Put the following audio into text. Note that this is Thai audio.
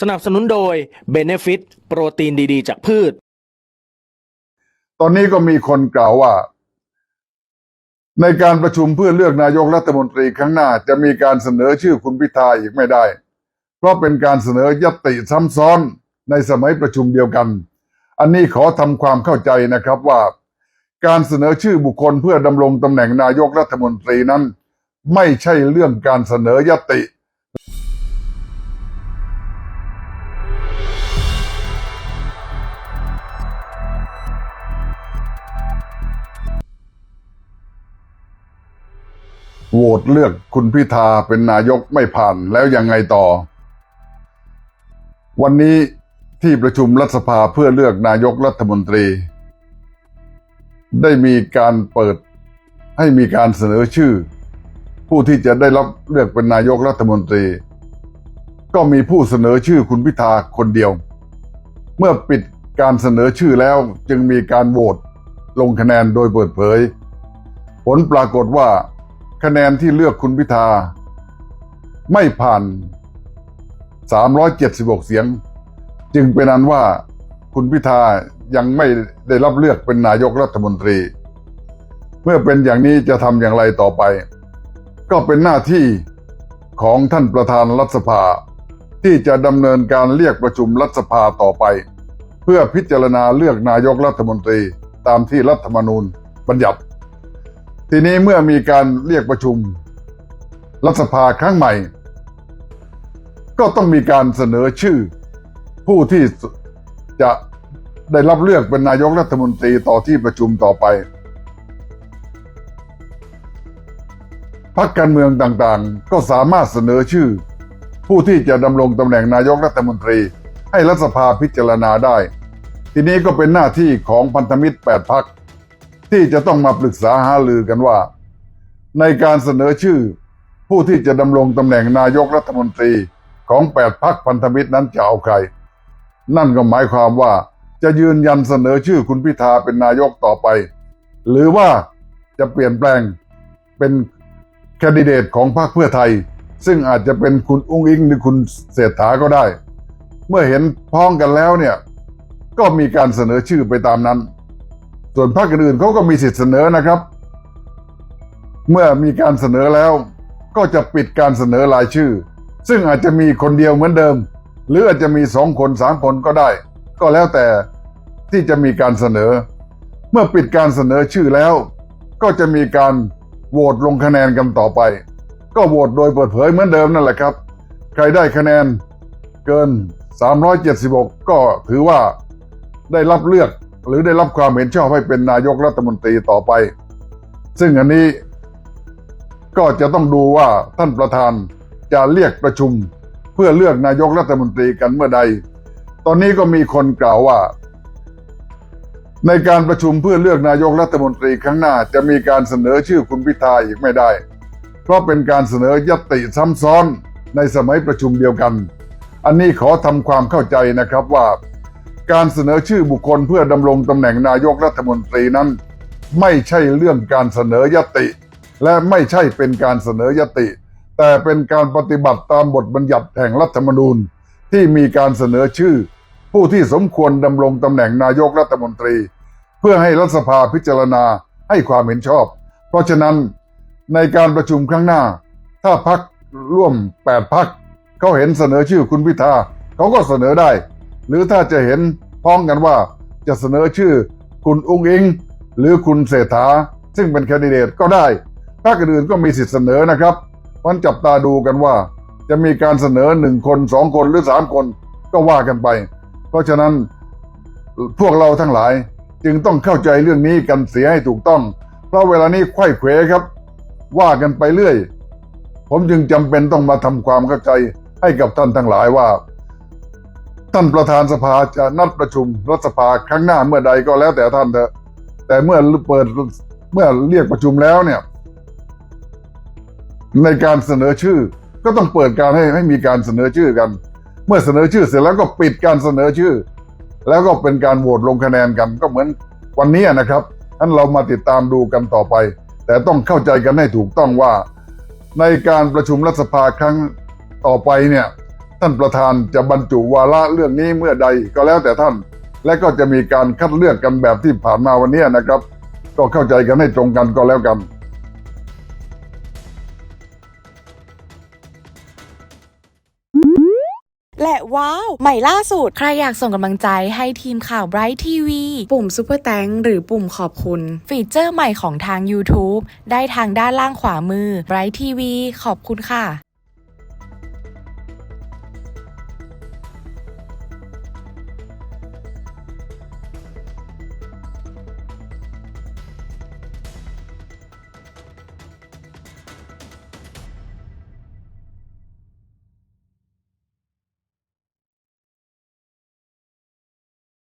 สนับสนุนโดย Benefit โปรตีนดีๆ จากพืช ตอนนี้ก็มีคนกล่าวว่า ในการประชุมเพื่อเลือกนายกรัฐมนตรีครั้งหน้าจะมีการเสนอชื่อคุณพิธาอีกไม่ได้ เพราะเป็นการเสนอยติซ้ำซ้อนในสมัยประชุมเดียวกัน อันนี้ขอทำความเข้าใจนะครับว่า การเสนอชื่อบุคคลเพื่อดำรงตำแหน่งนายกรัฐมนตรีนั้น ไม่ใช่เรื่องการเสนอยติ โหวตเลือกคุณพิธาเป็นนายกไม่ผ่านแล้วยังไงต่อ วันนี้ที่ประชุมรัฐสภาเพื่อเลือกนายกรัฐมนตรี ได้มีการเปิดให้มีการเสนอชื่อ ผู้ที่จะได้รับเลือกเป็นนายกรัฐมนตรี ก็มีผู้เสนอชื่อคุณพิธาคนเดียว เมื่อปิดการเสนอชื่อแล้วจึงมีการโหวตลงคะแนนโดยเปิดเผย ผลปรากฏว่า คะแนนที่เลือกคุณพิธา ไม่ผ่าน 376 เสียง จึงเป็นอันว่าคุณพิธายังไม่ได้รับเลือกเป็นนายกรัฐมนตรี เมื่อเป็นอย่างนี้จะทำอย่างไรต่อไป ก็เป็นหน้าที่ของท่านประธานรัฐสภา ที่จะดำเนินการเรียกประชุมรัฐสภาต่อไป เพื่อพิจารณาเลือกนายกรัฐมนตรีตามที่รัฐธรรมนูญบัญญัติ ทีนี้เมื่อมีการเรียกประชุมรัฐสภาครั้งใหม่ ก็ต้องมีการเสนอชื่อ ผู้ที่จะได้รับเลือกเป็นนายกรัฐมนตรีต่อที่ประชุมต่อไปพรรคการเมืองต่างๆ ก็สามารถเสนอชื่อ ผู้ที่จะดำรงตำแหน่งนายกรัฐมนตรี ให้รัฐสภาพิจารณาได้ ทีนี้ก็เป็นหน้าที่ของพันธมิตร 8พรรค ที่จะต้องมาปรึกษาหารือกันว่า ในการเสนอชื่อ ผู้ที่จะดำรงตำแหน่งนายกรัฐมนตรีของแปดพักพันธมิตรนั้นจะเอาใคร นั่นก็หมายความว่าจะยืนยันเสนอชื่อคุณพิธาเป็นนายกต่อไป หรือว่าจะเปลี่ยนแปลงเป็นแคนดิเดตของพรรคเพื่อไทย ซึ่งอาจจะเป็นคุณอุ้งอิงหรือคุณเศรษฐาก็ได้ เมื่อเห็นพ้องกันแล้วเนี่ย ก็มีการเสนอชื่อไปตามนั้น ส่วนพรรคอื่นเขาก็มีสิทธิ์เสนอนะครับ เมื่อมีการเสนอแล้ว ก็จะปิดการเสนอรายชื่อ ซึ่งอาจจะมีคนเดียวเหมือนเดิม หรืออาจจะมีสองคนสามคนก็ได้ ก็แล้วแต่ที่จะมีการเสนอ เมื่อปิดการเสนอชื่อแล้ว ก็จะมีการโหวตลงคะแนนกันต่อไป ก็โหวตโดยเปิดเผยเหมือนเดิมนั่นแหละครับ ใครได้คะแนนเกิน 376 ก็ถือว่าได้รับเลือก หรือได้รับความเห็นชอบให้เป็นนายกรัฐมนตรีต่อไป ซึ่งอันนี้ก็จะต้องดูว่าท่านประธานจะเรียกประชุมเพื่อเลือกนายกรัฐมนตรีกันเมื่อใด ตอนนี้ก็มีคนกล่าวว่า ในการประชุมเพื่อเลือกนายกรัฐมนตรีครั้งหน้า จะมีการเสนอชื่อคุณพิธาอีกไม่ได้ เพราะเป็นการเสนอยติซ้ำซ้อนในสมัยประชุมเดียวกัน อันนี้ขอทำความเข้าใจนะครับว่า การเสนอชื่อบุคคลเพื่อดำรงตำแหน่งนายกรัฐมนตรีนั้น ไม่ใช่เรื่องการเสนอยติ และไม่ใช่เป็นการเสนอยติ แต่เป็นการปฏิบัติตามบทบัญญัติแห่งรัฐธรรมนูญ ที่มีการเสนอชื่อ ผู้ที่สมควรดำรงตำแหน่งนายกรัฐมนตรี เพื่อให้รัฐสภาพิจารณาให้ความเห็นชอบ เพราะฉะนั้นในการประชุมครั้งหน้า ถ้าพักร่วม 8 พักเขาเห็นเสนอชื่อคุณพิธาเขาก็เสนอได้ หรือถ้าจะเห็นพ้องกันว่าจะเสนอชื่อคุณอุ้งอิง หรือคุณเศรษฐา ซึ่งเป็นแคนดิเดตก็ได้พรรคอื่นก็มีสิทธิ์เสนอนะครับวันจับตาดูกันว่า จะมีการเสนอหนึ่งคนสองคนหรือสามคนก็ว่ากันไป เพราะฉะนั้นพวกเราทั้งหลายจึงต้องเข้าใจเรื่องนี้กันเสียให้ถูกต้อง เพราะเวลานี้ไข้เขวครับ ว่ากันไปเรื่อย ผมจึงจำเป็นต้องมาทำความเข้าใจให้กับท่านทั้งหลายว่า ท่านประธานสภาจะนัดประชุมรัฐสภาครั้งหน้าเมื่อใดก็แล้วแต่ท่านเถอะ แต่เมื่อเปิดเมื่อเรียกประชุมแล้วเนี่ย ในการเสนอชื่อ ก็ต้องเปิดการให้ให้มีการเสนอชื่อกัน เมื่อเสนอชื่อเสร็จแล้วก็ปิดการเสนอชื่อ แล้วก็เป็นการโหวตลงคะแนนกันก็เหมือนวันนี้นะครับท่านเรามาติดตามดูกันต่อไป แต่ต้องเข้าใจกันให้ถูกต้องว่า ในการประชุมรัฐสภาครั้งต่อไปเนี่ย ท่านประธานจะบรรจุวาระเรื่องนี้เมื่อใดก็แล้วแต่ท่าน และก็จะมีการคัดเลือกกันแบบที่ผ่านมาวันนี้นะครับ ก็เข้าใจกันให้ตรงกันก็แล้วกันและว้าวใหม่ล่าสุด ใครอยากส่งกำลังใจให้ทีมข่าว Bright TV ปุ่ม Super t h a n k หรือปุ่มขอบคุณ ฟีเจอร์ใหม่ของทาง YouTube ได้ทางด้านล่างขวามือ Bright TV ขอบคุณค่ะ